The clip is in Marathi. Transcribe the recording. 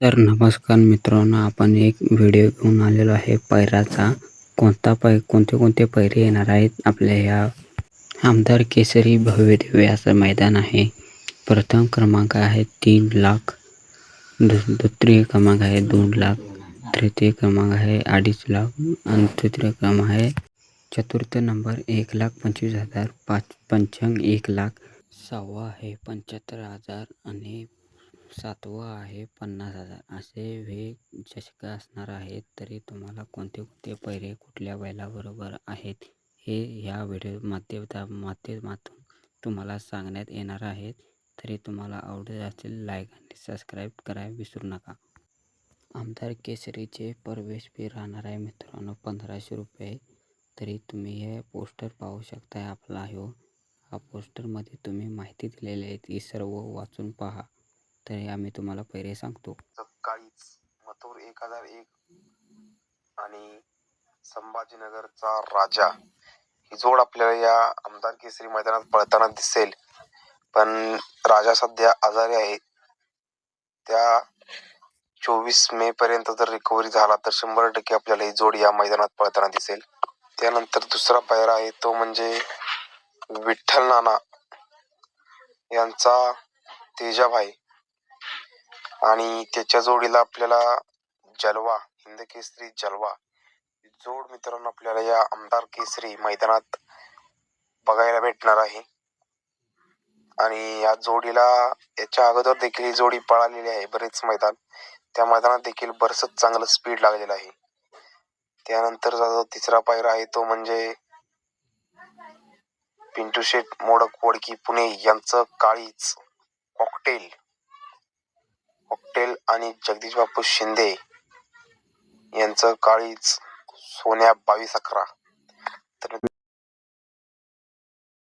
तर नमस्कार मित्रांनो आपण एक व्हिडिओ घेऊन आलेलो आहे. पैराचा कोणता पै कोणते कोणते पैरे येणार आहेत? आपल्या या आमदार केसरी भव्य असं मैदान आहे. प्रथम क्रमांक आहे तीन लाख द्वितीय क्रमांक आहे दोन लाख तृतीय क्रमांक आहे अडीच लाख आणि तृतीय क्रमांक आहे चतुर्थ नंबर एक लाख पंचवीस हजार पाच पंचांग एक लाख सहावा आहे पंच्याहत्तर हजार आणि सातवा आहे पन्नास हजार. असे हे चषक असणार आहेत तरी तुम्हाला कोणते कोणते पैरे कुठल्या बैलाबरोबर आहेत हे ह्या व्हिडिओ माध्यम माध्यमातून तुम्हाला सांगण्यात येणार आहेत. तरी तुम्हाला आवडत असेल लाईक आणि सबस्क्राईब करायला विसरू नका. आमदार केसरीचे प्रवेश फी राहणार आहे मित्रांनो पंधराशे रुपये. तरी तुम्ही हे पोस्टर पाहू शकताय आपला हो. हा पोस्टरमध्ये तुम्ही माहिती दिलेली आहे ती सर्व वाचून पहा. तरी आम्ही तुम्हाला पहिले सांगतो. सकाळीच मथुर एक हजार एक आणि संभाजीनगरचा राजा. ही जोड आपल्याला या आमदार केसरी मैदानात पळताना दिसेल. पण राजा सध्या आजारी आहे. त्या चोवीस मे पर्यंत जर रिकव्हरी झाला तर शंभर टक्के आपल्याला ही जोड या मैदानात पळताना दिसेल. त्यानंतर दुसरा पायरा आहे तो म्हणजे विठ्ठल नाना यांचा तेजाभाई. आणि त्याच्या जोडीला आपल्याला जलवा हिंद केसरी जलवा. ही जोड मित्रांनो आपल्याला या आमदार केसरी मैदानात बघायला भेटणार आहे. आणि या जोडीला याच्या अगोदर देखील ही जोडी पळालेली आहे बरेच मैदान. त्या मैदानात देखील बरसच चांगलं स्पीड लागलेलं आहे. त्यानंतर जो तिसरा पायरा आहे तो म्हणजे पिंटू शेठ मोडक वडकी पुणे यांचं काळीच कॉकटेल पटेल आणि जगदीशबापू शिंदे यांचं काळीच सोन्या बावीस अकरा. तर